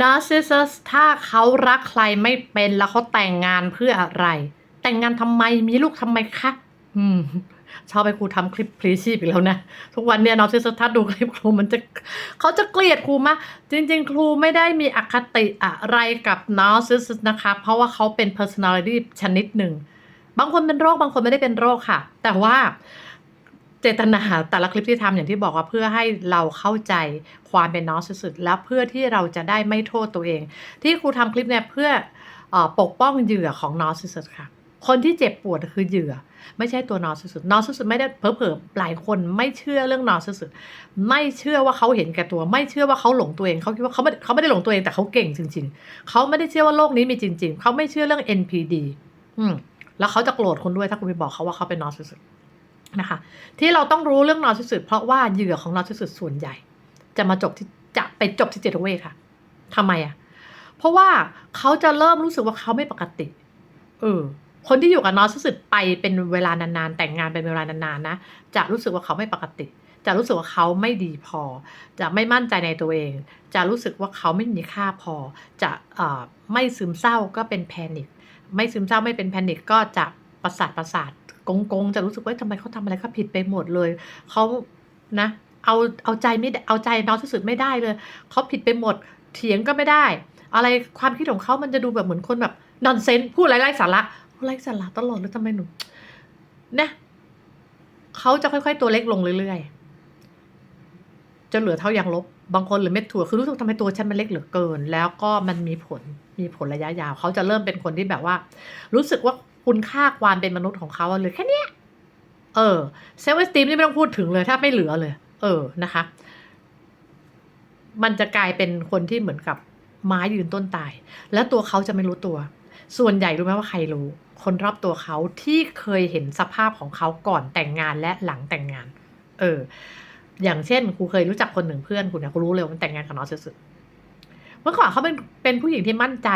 narcissist ถ้าเขารักใครไม่เป็นแล้วเขาแต่งงานเพื่ออะไร แต่งงานทำไมมีลูกทำไมคะอืมชอบไปครูทำคลิปพลีชีพอีกแล้วนะ ทุกวันเนี่ย narcissist ถ้าดูคลิปครูมันจะเขาจะเกลียดครูมากจริง ๆ ครูไม่ได้มีอคติอะไรกับ narcissist นะคะ เพราะว่าเขาเป็น personality ชนิดหนึ่ง บางคนเป็นโรคบางคนไม่ได้เป็นโรคค่ะ แต่ว่า เจตนาแต่ละคลิปที่ทำอย่างที่บอกว่าเพื่อให้เราเข้าใจความเป็นนอสสุดๆและเพื่อที่เราจะได้ไม่โทษตัวเอง ที่ครูทำคลิปเนี่ยเพื่ออปกป้องเหยื่อของนอสสุดๆค่ะ คนที่เจ็บปวดคือเหยื่อ ไม่ใช่ตัวนอสสุดๆนอสสุดๆไม่ได้เผลอๆหลายคนไม่เชื่อเรื่องนอสสุดๆไม่เชื่อว่าเขาเห็นแก่ตัว ไม่เชื่อว่าเขาหลงตัวเองเขาคิดว่าเขาไม่เขาไม่ได้หลงตัวเองแต่เขาเก่งจริง ๆ เขาไม่ได้เชื่อว่าโลกนี้มีจริง ๆ เขาไม่เชื่อเรื่อง NPD อืมแล้วเขาจะโกรธคุณด้วยถ้าคุณไปบอกเขาว่าเขาเป็นนอร์ซิสซิส นะคะที่เราต้องรู้เรื่องนอร์ซิสซิสเพราะว่าเหยื่อของนอร์ซิสซิสส่วนใหญ่ จะมาจบที่จะไปจบที่เจตเวชค่ะทำไมอะ เพราะว่าเขาจะเริ่มรู้สึกว่าเขาไม่ปกติ เออ คนที่อยู่กับนอร์ซิสซิสไปเป็นเวลานานๆ แต่งงานเป็นเวลานานๆนะ จะรู้สึกว่าเขาไม่ปกติ จะรู้สึกว่าเขาไม่ดีพอ จะไม่มั่นใจในตัวเอง จะรู้สึกว่าเขาไม่มีค่าพอ จะอไม่ซึมเศร้าก็เป็นแพนิค ไม่ซึมเศร้าไม่เป็นแพนิคก็จะประสาทประสาท กงกงๆจะรู้สึกว่าทำไมเขาทำอะไรก็ผิดไปหมดเลยเขานะ เอาเอาใจไม่เอาใจน้องที่สุดไม่ได้เลยเขาผิดไปหมด เถียงก็ไม่ได้ อะไรความคิดของเขามันจะดูแบบเหมือนคนแบบนอนเซนพูดไรไร้สาระไร้สาระตลอดเลยทำไมหนูนะเขาจะค่อยๆตัวเล็กลงเรื่อยๆจนเหลือเท่ายางลบ บางคนหรือเม็ดถั่วคือรู้สึกทำไมตัวฉันมันเล็กเหลือเกิน แล้วก็มันมีผลมีผลระยะยาว เขาจะเริ่มเป็นคนที่แบบว่า รู้สึกว่า คุณค่าความเป็นมนุษย์ของเขาเหลยแค่เนี้ยเออเซลล์สตีมนี่ไม่ต้องพูดถึงเลยถ้าไม่เหลือเลย เออนะคะ มันจะกลายเป็นคนที่เหมือนกับไม้ยืนต้นตาย แล้วตัวเขาจะไม่รู้ตัว ส่วนใหญ่รู้ไหมว่าใครรู้ คนรอบตัวเขาที่เคยเห็นสภาพของเขาก่อนแต่งงานและหลังแต่งงาน เออ อย่างเช่นครูเคยรู้จักคนหนึ่งเพื่อนคุณเนี่ยครูรู้เลยว่ามันแต่งงานกับน้องสุดๆเมื่อก่อนเขาเป็นเป็นผู้หญิงที่มั่นใจ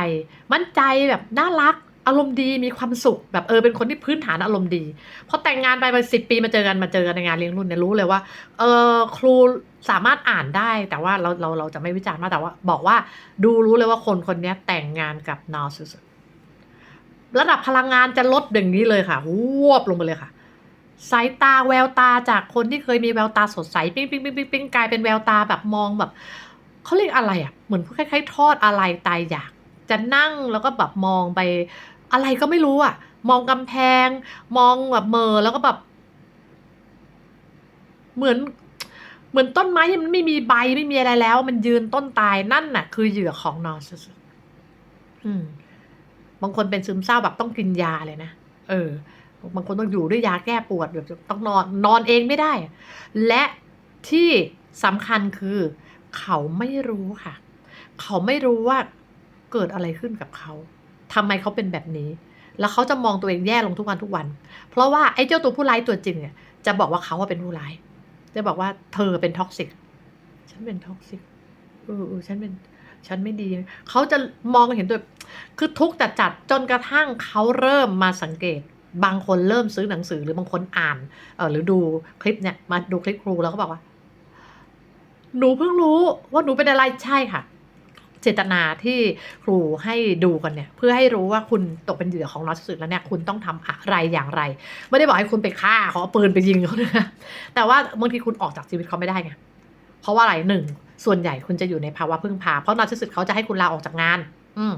มั่นใจแบบน่ารัก อารมณ์ดีมีความสุขแบบเออเป็นคนที่พื้นฐานอารมณ์ดีพอแต่งงานไปมาสิบปีมาเจอกันมาเจอกันในงานเลี้ยงรุ่นเนี่ยรู้เลยว่าเออครูสามารถอ่านได้แต่ว่าเราเราเราจะไม่วิจารณ์มากแต่ว่า บอกว่าดูรู้เลยว่าคนคนนี้แต่งงานกับนอร์สุดระดับพลังงานจะลดอย่างนี้เลยค่ะวบลงไปเลยค่ะสายตาแววตาจากคนที่เคยมีแววตาสดใสปิ๊งปิ๊งปิ๊งปิ๊งปิ๊งกลายเป็นแววตาแบบมองแบบเขาเรียกอะไรอะเหมือนคล้ายๆทอดอะไรตายอยาก จะนั่งแล้วก็แบบมองไป อะไรก็ไม่รู้อะมองกำแพง มองแบบเมอแล้วก็แบบ เหมือน เหมือนต้นไม้ที่มันไม่มีใบไม่มีอะไรแล้ว มันยืนต้นตายนั่นน่ะ คือเหยื่อของนอร์ซิสซิสอืมบางคนเป็นซึมเศร้าแบบต้องกินยาเลยนะเออบางคนต้องอยู่ด้วยยาแก้ปวดแบบต้องนอนนอนเองไม่ได้ และที่สำคัญคือ เขาไม่รู้ค่ะ เขาไม่รู้ว่าเกิดอะไรขึ้นกับเขา ทำไมเขาเป็นแบบนี้ แล้วเขาจะมองตัวเองแย่ลงทุกวันทุกวัน เพราะว่าไอ้เจ้าตัวผู้ร้ายตัวจริงเนี่ยจะบอกว่าเขาว่าเป็นผู้ร้าย จะบอกว่าเธอเป็นท็อกซิก ฉันเป็นท็อกซิกเออเออฉันเป็น ฉันไม่ดี เขาจะมองเห็นตัวคือทุกข์แต่จัดจนกระทั่งเขาเริ่มมาสังเกต บางคนเริ่มซื้อหนังสือหรือบางคนอ่านเออหรือดูคลิปเนี่ย มาดูคลิปครูแล้วก็บอกว่า หนูเพิ่งรู้ว่าหนูเป็นอะไรใช่ค่ะ เจตนาที่ครูให้ดูกันเนี่ยเพื่อให้รู้ว่าคุณตกเป็นเหยื่อของนอสสุดแล้วเนี่ยคุณต้องทำอะไรอย่างไร ไม่ได้บอกให้คุณไปฆ่าเขาเอาปืนไปยิงเขานะแต่ว่าบางทีคุณออกจากชีวิตเขาไม่ได้ไงเพราะว่าอะไรหนึ่งส่วนใหญ่คุณจะอยู่ในภาวะพึ่งพา เพราะนอสสุดเขาจะให้คุณลาออกจากงาน อืม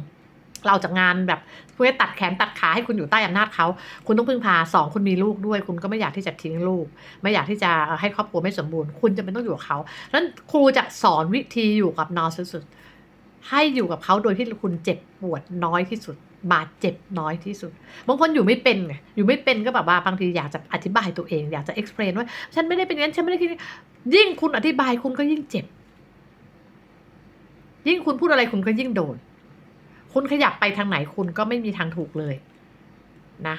เราออกจากงานแบบเพื่อตัดแขนตัดขาให้คุณอยู่ใต้อำนาจเขา คุณต้องพึ่งพาสองคุณมีลูกด้วย คุณก็ไม่อยากที่จะทิ้งลูก ไม่อยากที่จะให้ครอบครัวไม่สมบูรณ์ คุณจะเป็นต้องอยู่กับเขาดังนั้นครูจะสอนวิธีอยู่กับนอสสุด ให้อยู่กับเขาโดยที่คุณเจ็บปวดน้อยที่สุด บาดเจ็บน้อยที่สุด บางคนอยู่ไม่เป็นไงอยู่ไม่เป็นก็แบบว่าบางทีอยากจะอธิบายตัวเอง อยากจะ explain ว่า ฉันไม่ได้เป็นอย่างนั้นฉันไม่ได้คิดยิ่งคุณอธิบายคุณก็ยิ่งเจ็บ ยิ่งคุณพูดอะไรคุณก็ยิ่งโดน คุณขยับไปทางไหนคุณก็ไม่มีทางถูกเลยนะ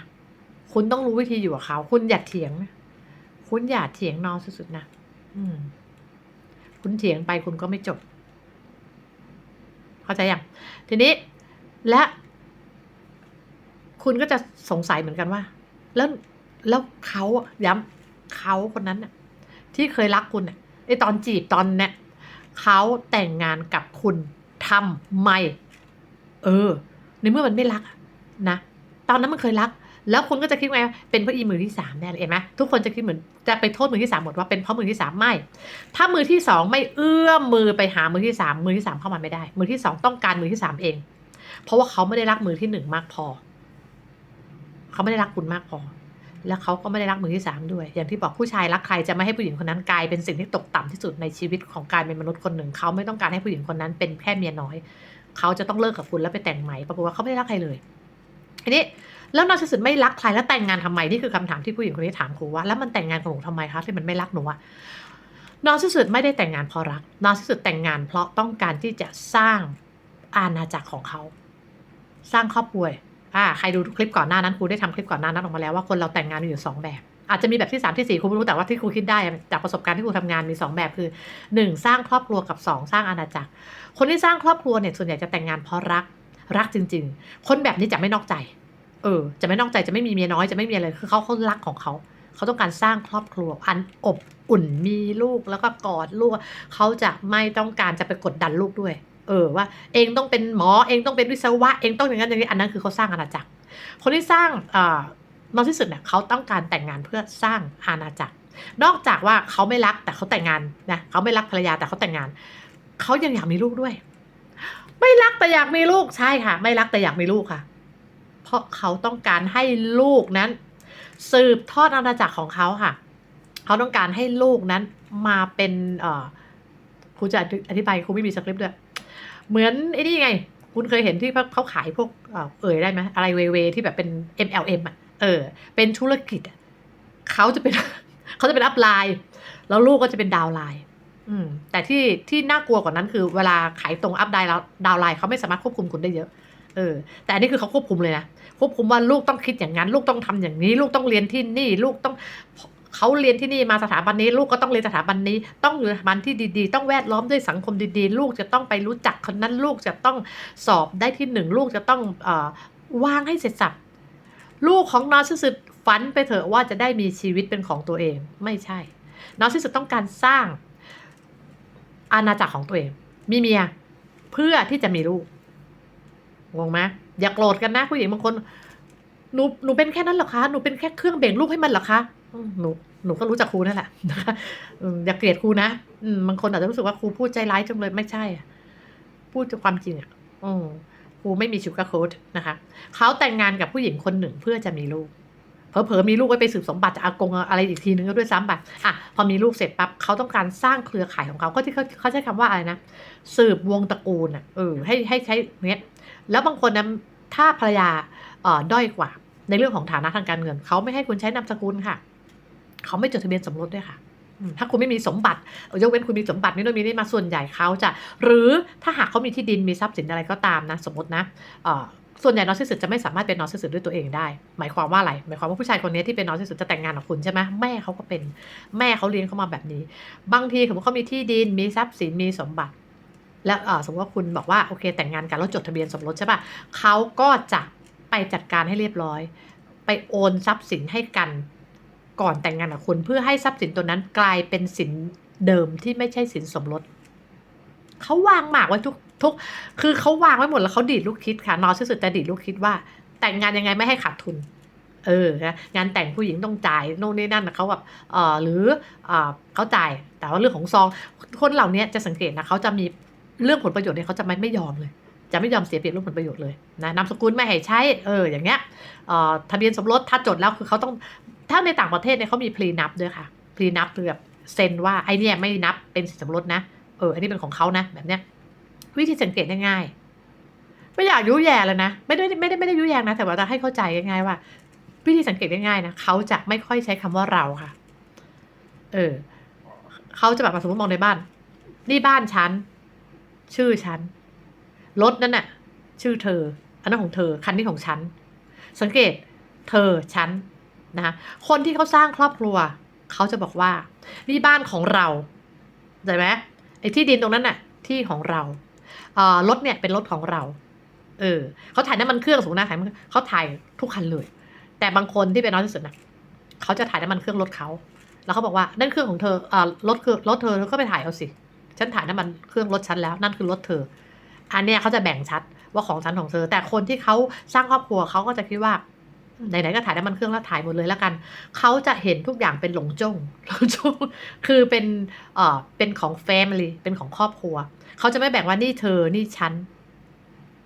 คุณต้องรู้วิธีอยู่กับเขา คุณอย่าเถียงนะคุณอย่าเถียงนอนสุดๆนะอืม คุณเถียงไปคุณก็ไม่จบ เข้าใจยังทีนี้และคุณก็จะสงสัยเหมือนกันว่า แล้วแล้วเขาย้ำเขาคนนั้นน่ะที่เคยรักคุณน่ะไอตอนจีบตอนเนี้ยเขาแต่งงานกับคุณทำไม เออ ในเมื่อมันไม่รักนะ ตอนนั้นมันเคยรัก แล้วคุณก็จะคิดไงว่าเป็นเพราะอีมือที่สามแน่เลยเห็นไหมทุกคนจะคิดเหมือนจะไปโทษมือที่สามหมดว่าเป็นเพราะมือที่สามไม่ ถ้ามือที่สองไม่เอื้อมมือไปหามือที่สามมือที่สามเข้ามาไม่ได้ มือที่สองต้องการมือที่สามเอง เพราะว่าเขาไม่ได้รักมือที่หนึ่งมากพอ เขาไม่ได้รักคุณมากพอ แล้วเขาก็ไม่ได้รักมือที่สามด้วย อย่างที่บอกผู้ชายรักใครจะไม่ให้ผู้หญิงคนนั้นกลายเป็นสิ่งที่ตกต่ำที่สุดในชีวิตของการเป็นมนุษย์คนหนึ่ง เขาไม่ต้องการให้ผู้หญิงคนนั้นเป็นแค่เมียน้อย เขาจะต้องเลิกกับคุณแล้วไปแต่งใหม่ปรากฏว่าเขาไม่ได้รักใครเลยทีนี้ แล้วนอร์ซิสซิสไม่รักใครแล้วแต่งงานทำไมนี่คือคำถามที่ผู้หญิงคนนี้ถามครูว่าแล้วมันแต่งงานกับหนูทำไมคะที่มันไม่รักหนูอะนอร์ซิสซิสไม่ได้แต่งงานเพราะรักนอร์ซิสซิสแต่งงานเพราะต้องการที่จะสร้างอาณาจักรของเขา สร้างครอบครัวอ่าใครดูคลิปก่อนหน้านั้นครูได้ทำคลิปก่อนหน้านั้นออกมาแล้วว่าคนเราแต่งงานมีอยู่สองแบบ อาจจะมีแบบที่สามที่สี่ครูไม่รู้แต่ว่าที่ครูคิดได้จากประสบการณ์ที่ครูทำงานมีสองแบบคือหนึ่งสร้างครอบครัวกับสองสร้างอาณาจักร คนที่สร้างครอบครัวเนี่ยส่วนใหญ่จะแต่งงานเพราะรักรักจริง ๆ คนแบบนี้จะไม่นอกใจ เออ จะไม่นอกใจจะไม่มีเมียน้อยจะไม่มีอะไรคือเขาเขารักของเขาเขาต้องการสร้างครอบครัวอันอบอุ่นมีลูกแล้วก็กอดลูกเขาจะไม่ต้องการจะไปกดดันลูกด้วย เออว่า เองต้องเป็นหมอเองต้องเป็นวิศวะเองต้องอย่างนั้นอย่างนี้อันนั้นคือเขาสร้างอาณาจักร คนที่สร้างอ่อนอกที่สุดเนี่ยเขาต้องการแต่งงานเพื่อสร้างอาณาจักร นอกจากว่าเขาไม่รักแต่เขาแต่งงานนะเขาไม่รักภรรยาแต่เขาแต่งงานเขายังอยากมีลูกด้วย ไม่รักแต่อยากมีลูกใช่ค่ะ ไม่รักแต่อยากมีลูกค่ะ ราะเขาต้องการให้ลูกนั้น สืบทอดอาณาจักรของเขาค่ะ เขาต้องการให้ลูกนั้นมาเป็นครูจะอธิบายครูไม่มีสคริปต์ด้วย เหมือนไอ้นี่ไง คุณเคยเห็นที่เขาขายพวกเอ่อเอ่ยได้ไหมอะไรเวเวที่แบบเป็น MLM อะเออ เป็นธุรกิจเขาจะเป็นเขาจะเป็นอัพไลน์แล้วลูกก็จะเป็นดาวไลน์อืมแต่ที่ที่น่ากลัวกว่านั้นคือเวลาขายตรงอัพไลน์แล้วดาวไลน์เขาไม่สามารถควบคุมคุณได้เยอะ เออ แต่อันนี้คือเขาควบคุมเลยนะควบคุมว่าลูกต้องคิดอย่างนั้น ลูกต้องทำอย่างนี้ ลูกต้องเรียนที่นี่ ลูกต้องเขาเรียนที่นี่มาสถาบันนี้ ลูกก็ต้องเรียนสถาบันนี้ ต้องอยู่สถาบันที่ดีๆ ต้องแวดล้อมด้วยสังคมดีๆ ลูกจะต้องไปรู้จักคนนั้นลูกจะต้องสอบได้ที่หนึ่งลูกจะต้องเอ่อวางให้เสร็จสับลูกของนอร์ซิสซิสฝันไปเถอะว่าจะได้มีชีวิตเป็นของตัวเองไม่ใช่นอร์ซิสซิสต้องการสร้างอาณาจักรของตัวเอง มีเมียเพื่อที่จะมีลูก งงไหมอย่าโกรธกันนะผู้หญิงบางคนหนูหนูเป็นแค่นั้นหรอคะหนูเป็นแค่เครื่องเบ่งลูกให้มันหรอคะหนูหนูก็รู้จักครูนั่นแหละนะคะอย่าเกลียดครูนะบางคนอาจจะรู้สึกว่าครูพูดใจร้ายจังเลยไม่ใช่ พูดความจริงอะอืมครูไม่มีชูการโค้ดนะคะเขาแต่งงานกับผู้หญิงคนหนึ่งเพื่อจะมีลูก เผลอๆมีลูกไว้ไปสืบสมบัติจากอากงอะไรอีกทีนึงก็ด้วยซ้ำไปอะพอมีลูกเสร็จปั๊บเขาต้องการสร้างเครือข่ายของเขาก็ที่เขาเขาใช้คำว่าอะไรนะสืบวงตระกูลอะเออให้ให้ใช้เนี้ยแล้วบางคนนะถ้าภรรยาเอ่อด้อยกว่า ในเรื่องของฐานะทางการเงินเขาไม่ให้คุณใช้นามสกุลค่ะเขาไม่จดทะเบียนสมรสด้วยค่ะอืมถ้าคุณไม่มีสมบัติเอ่อยกเว้นคุณมีสมบัตินี่โน่นมีนี่มาส่วนใหญ่เขาจะ หรือถ้าหากเขามีที่ดินมีทรัพย์สินอะไรก็ตามนะ สมมตินะเอ่อ ส่วนใหญ่นอร์ซิสซิสจะไม่สามารถเป็นนอร์ซิสซิสด้วยตัวเองได้ หมายความว่าอะไร หมายความว่าผู้ชายคนนี้ที่เป็นนอร์ซิสซิสจะแต่งงานกับคุณใช่ไหมแม่เขาก็เป็นแม่เขาเลี้ยงเขามาแบบนี้ บางทีสมมติเขามีที่ดินมีทรัพย์สินมีสมบัติ แล้วสมมติว่าคุณบอกว่าโอเค แต่งงานกันแล้วจดทะเบียนสมรสใช่ปะเขาก็จะไปจัดการให้เรียบร้อย ไปโอนทรัพย์สินให้กันก่อนแต่งงานกับคุณเพื่อให้ทรัพย์สินตัวนั้นกลายเป็นสินเดิมที่ไม่ใช่สินสมรสเขาวางหมากไว้ทุก ทุก คือเขาวางไว้หมดแล้วเขาดีดลูกคิดค่ะนอที่สุดจะดีดลูกคิดว่า แต่งงานยังไงไม่ให้ขาดทุน เออนะงานแต่งผู้หญิงต้องจ่ายโน่นนี่นั่นนะเขาแบบเออหรือเออเขาจ่ายแต่ว่าเรื่องของซอง คนเหล่านี้จะสังเกตนะเขาจะมีเรื่องผลประโยชน์เนี่ยเขาจะไม่ไม่ยอมเลยจะไม่ยอมเสียเปรียบเรื่องผลประโยชน์เลยนะนามสกุลไม่ให้ใช้เอออย่างเงี้ยเออทะเบียนสมรสถ้าจดแล้วคือเขาต้องถ้าในต่างประเทศเนี่ยเขามีพลีนับด้วยค่ะพลีนับคือแบบเซ็นว่าไอเนี่ยไม่นับเป็นสินสมรสนะเอออันนี้เป็นของเขานะแบบเนี้ย วิธีสังเกตง่ายๆไม่อยากยุแย่เลยนะไม่ได้ไม่ได้ไม่ได้ยุแยงนะ แต่ว่าจะให้เข้าใจง่ายๆว่า วิธีสังเกตง่ายๆนะเขาจะไม่ค่อยใช้คำว่าเราค่ะ เออเขาจะแบบสมมติมองในบ้าน นี่บ้านฉันชื่อฉันรถนั่นน่ะ ชื่อเธอ อันนั้นของเธอ คันนี้ของฉัน สังเกต เธอ ฉัน นะคะคนที่เขาสร้างครอบครัว เขาจะบอกว่า นี่บ้านของเราเข้าใจไหมไอ้ที่ดินตรงนั้นน่ะ ที่ของเรา รถเนี่ยเป็นรถของเรา เออเขาถ่ายน้ำมันเครื่องสมมตินะถ่ายเครื่องเขาถ่ายทุกคันเลย แต่บางคนที่เป็นน้อยที่สุดนะเขาจะถ่ายน้ำมันเครื่องรถเขาแล้วเขาบอกว่านั่นเครื่องของเธออ่ารถคือรถเธอเธอก็ไปถ่ายเอาสิฉันถ่ายน้ำมันเครื่องรถฉันแล้วนั่นคือรถเธอ อันเนี้ยเขาจะแบ่งชัดว่าของฉันของเธอ แต่คนที่เขาสร้างครอบครัวเขาก็จะคิดว่า ไหนๆก็ถ่ายน้ำมันเครื่องแล้วถ่ายหมดเลยแล้วกัน เขาจะเห็นทุกอย่างเป็นหลงจงหลงจงคือเป็นเอ่อเป็นของ family เป็นของครอบครัว เขาจะไม่แบ่งว่านี่เธอนี่ฉัน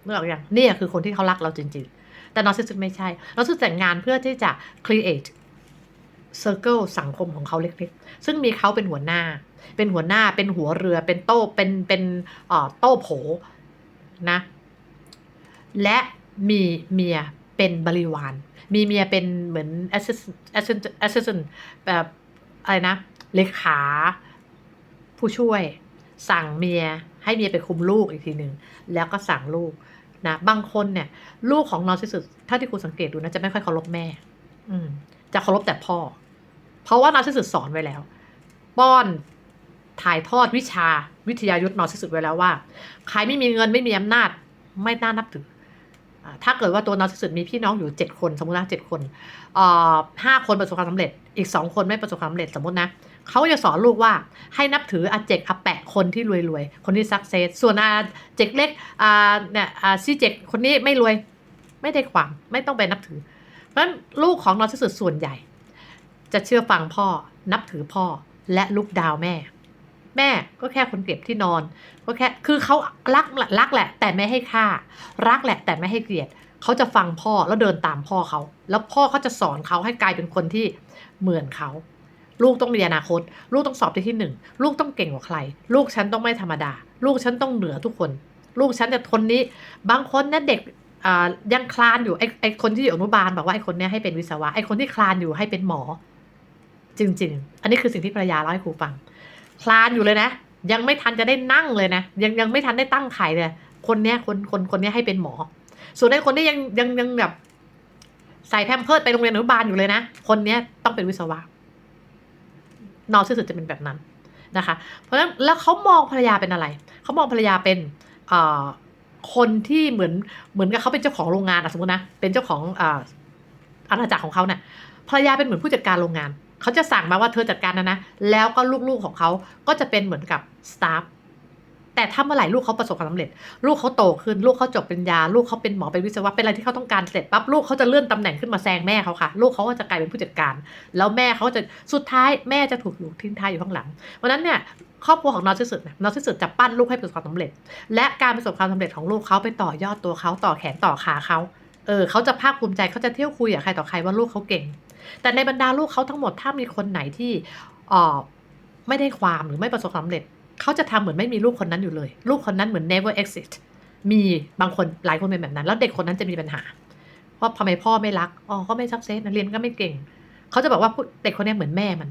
เมื่อออกอย่างนี่คือคนที่เขารักเราจริง ๆ แต่นอสซิสไม่ใช่นอสซิสแต่งงานเพื่อที่จะ create circle สังคมของเขาเล็กๆ ซึ่งมีเขาเป็นหัวหน้า เป็นหัวหน้าเป็นหัวเรือเป็นโต้เป็นเป็นเอ่อโต้โผนะ และมีเมีย เป็นบริวาร มีเมียเป็นเหมือน assistant assistant แบบอะไรนะ เลขา ผู้ช่วย สั่งเมีย ให้เมียไปคุมลูกอีกทีหนึ่ง แล้วก็สั่งลูกนะบางคนเนี่ย ลูกของนอร์ซิสถ้าที่คุณสังเกตดูนะ จะไม่ค่อยเคารพแม่ อืม จะเคารพแต่พ่อ เพราะว่านอร์ซิสสอนไว้แล้ว ป้อนถ่ายทอดวิชาวิทยายุทธ์นอร์ซิสไว้แล้วว่า ใครไม่มีเงินไม่มีอำนาจ ไม่น่านับถือ ถ้าเกิดว่าตัวน้อร์ซิสมีพี่น้องอยู่เจ็ดคนสมมตินะเจ็ดคนห้าคนประสบความสำเร็จ อีกสองคนไม่ประสบความสำเร็จสมมตินะเขาจะสอนลูกว่าให้นับถืออาเจกอาแปะคนที่รวยๆ คนที่สักเซสส่วนอาเจกเล็กอาเนี่ยอาซีเจกคนนี้ไม่รวยไม่ได้ความไม่ต้องไปนับถือ เพราะฉะนั้นลูกของน้อร์ซิสส่วนใหญ่ จะเชื่อฟังพ่อนับถือพ่อและลูกดาวแม่ แม่ก็แค่คนเก็บที่นอน ก็แค่คือเขารักรักแหละ แต่ไม่ให้ค่า รักแหละ แต่ไม่ให้เกลียดเขาจะฟังพ่อแล้วเดินตามพ่อเขา แล้วพ่อเขาจะสอนเขาให้กลายเป็นคนที่เหมือนเขา ลูกต้องมีอนาคต ลูกต้องสอบได้ที่หนึ่งลูกต้องเก่งกว่าใคร ลูกฉันต้องไม่ธรรมดา ลูกฉันต้องเหนือทุกคน ลูกฉันจะทนนี้ บางคนเนี่ยเด็กยังคลานอยู่ไอ้ไอคนที่อยู่อนุบาลบอกว่าไอ้คนเนี้ยให้เป็นวิศวะไอ้คนที่คลานอยู่ให้เป็นหมอ จริง ๆ อันนี้คือสิ่งที่ภรรยาเล่าให้ครูฟัง คลานอยู่เลยนะ ยังไม่ทันจะได้นั่งเลยนะ ยังยังไม่ทันได้ตั้งไข่เลยคนเนี้ยคนคนคนเนี้ยให้เป็นหมอ ส่วนไอ้คนที่ยังยังยังแบบใส่แพมเพิร์ดไปโรงเรียนอนุบาลอยู่เลยนะ คนเนี้ยต้องเป็นวิศวะนอนที่สุดจะเป็นแบบนั้นนะคะ เพราะฉะนั้นแล้วเขามองภรรยาเป็นอะไรเขามองภรรยาเป็นคนที่เหมือนเหมือนกับเขาเป็นเจ้าของโรงงานอะสมมตินะเป็นเจ้าของอาอาณาจักรของเขาเนี่ยภรรยาเป็นเหมือนผู้จัดการโรงงาน เขาจะสั่งมาว่าเธอจัดการนะนะ แล้วก็ลูกๆของเขาก็จะเป็นเหมือนกับสตาฟแต่ถ้าเมื่อไหร่ลูกเขาประสบความสำเร็จ ลูกเขาโตขึ้น ลูกเขาจบปริญญา ลูกเขาเป็นหมอเป็นวิศวะเป็นอะไรที่เขาต้องการเสร็จปั๊บลูกเขาจะเลื่อนตำแหน่งขึ้นมาแซงแม่เขาค่ะ ลูกเขาก็จะกลายเป็นผู้จัดการ แล้วแม่เขาจะสุดท้ายแม่จะถูกอยู่ทิ้งท้ายอยู่ข้างหลังเพราะฉะนั้นเนี่ยครอบครัวของนอร์ซิสุดนอร์ซิสุดจะปั้นลูกให้ประสบความสำเร็จ และการประสบความสำเร็จของลูกเขาไปต่อยอดตัวเขาต่อแขนต่อขาเขาเออเขาจะภาคภูมิใจเขาจะเที่ยวคุยกับใครต่อใครว่าลูกเขาเก่ง แต่ในบรรดาลูกเขาทั้งหมดถ้ามีคนไหนที่ออไม่ได้ความหรือไม่ประสบความสำเร็จเขาจะทำเหมือนไม่มีลูกคนนั้นอยู่เลย ลูกคนนั้นเหมือน never exit มีบางคนหลายคนเป็นแบบนั้น แล้วเด็กคนนั้นจะมีปัญหาเพราะทำไมพ่อไม่รักอ๋อก็ไม่ซักเซสนะเรียนก็ไม่เก่งเขาจะบอกว่าเด็กคนนี้เหมือนแม่มัน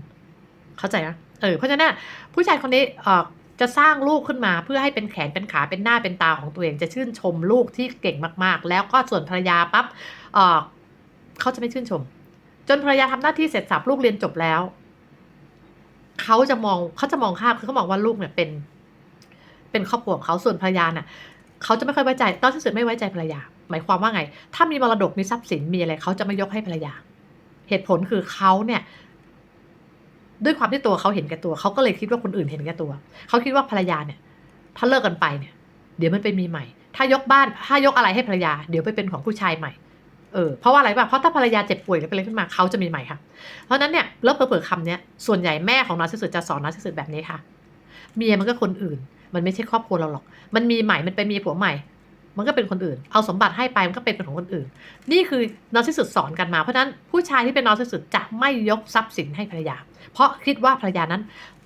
เข้าใจไหมเออเพราะฉะนั้นผู้ชายคนนี้เออจะสร้างลูกขึ้นมาเพื่อให้เป็นแขนเป็นขาเป็นหน้าเป็นตาของตัวเองจะชื่นชมลูกที่เก่งมาก ๆ แล้วก็ส่วนภรรยาปั๊บเออเขาจะไม่ชื่นชม จนภรรยาทำหน้าที่เสร็จสับลูกเรียนจบแล้ว เขาจะมองเขาจะมองข้ามคือเขามองว่าลูกเนี่ยเป็น เป็นครอบครัวของเขาส่วนภรรยาน่ะเขาจะไม่ค่อยไว้ใจตอนที่สุดไม่ไว้ใจภรรยา หมายความว่าไง ถ้ามีมรดกมีทรัพย์สินมีอะไรเขาจะไม่ยกให้ภรรยา เหตุผลคือเขาเนี่ย ด้วยความที่ตัวเขาเห็นแก่ตัวเขาก็เลยคิดว่าคนอื่นเห็นแก่ตัวเขาคิดว่าภรรยาเนี่ย ถ้าเลิกกันไปเนี่ย เดี๋ยวมันไปมีใหม่ ถ้ายกบ้านถ้ายกอะไรให้ภรรยา เดี๋ยวไปเป็นของผู้ชายใหม่ เออเพราะว่าอะไรป่ะเพราะถ้าภรรยาเจ็บป่วยหรือเป็นอะไรขึ้นมาเขาจะมีใหม่ค่ะ เพราะนั้นเนี่ยเลิกเปิดคำเนี้ยส่วนใหญ่แม่ของนาซิสุดจะสอนนาซิสุดแบบนี้ค่ะ เมียมันก็คนอื่น มันไม่ใช่ครอบครัวเราหรอก มันมีใหม่มันไปมีผัวใหม่ มันก็เป็นคนอื่น เอาสมบัติให้ไปมันก็เป็นของคนอื่น นี่คือนอซิสุดสอนกันมาเพราะฉะนั้นผู้ชายที่เป็นนอซิสุดจะไม่ยกทรัพย์สินให้ภรรยา เพราะคิดว่าภรรยานั้น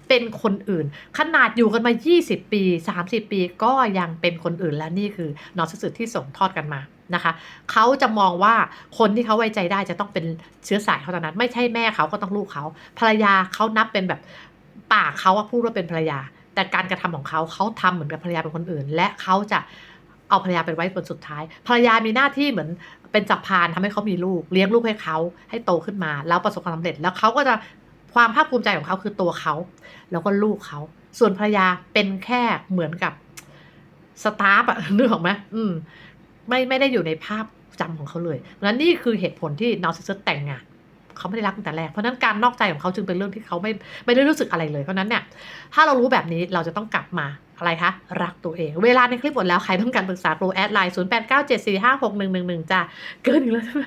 เป็นคนอื่น ขนาดอยู่กันมา 20 ปี 30 ปีก็ยังเป็นคนอื่นและนี่คือนอซิสุดที่ส่งทอดกันมานะคะเขาจะมองว่าคนที่เขาไว้ใจได้จะต้องเป็นเชื้อสายเขาเท่านั้น ไม่ใช่แม่เขาก็ต้องลูกเขาภรรยาเขานับเป็นแบบปากเขาพูดว่าเป็นภรรยา แต่การกระทำของเขาเขาทำเหมือนกับภรรยาเป็นคนอื่น และเขาจะเอาภรรยาเป็นไว้คนสุดท้าย ภรรยามีหน้าที่เหมือนเป็นจับพานทำให้เขามีลูก เลี้ยงลูกให้เขาให้โตขึ้นมา แล้วประสบความสำเร็จแล้วเขาก็จะ ความภาคภูมิใจของเขาคือตัวเขา แล้วก็ลูกเขา ส่วนภรรยาเป็นแค่เหมือนกับสตาฟอะนึกออกไหมอืม ไม่ไม่ได้อยู่ในภาพจำของเขาเลยเพราะฉะนั้นนี่คือเหตุผลที่นอร์ซิสแต่งงานเขาไม่ได้รักตั้งแต่แรก เพราะนั้นการนอกใจของเขาจึงเป็นเรื่องที่เขาไม่ไม่ได้รู้สึกอะไรเลย เพราะนั้นเนี่ย ถ้าเรารู้แบบนี้เราจะต้องกลับมาอะไรคะ รักตัวเอง เวลาในคลิปหมดแล้ว ใครต้องการปรึกษาครูแอดไลน์0897456111จ้าเกินอีกแล้วใช่ไหม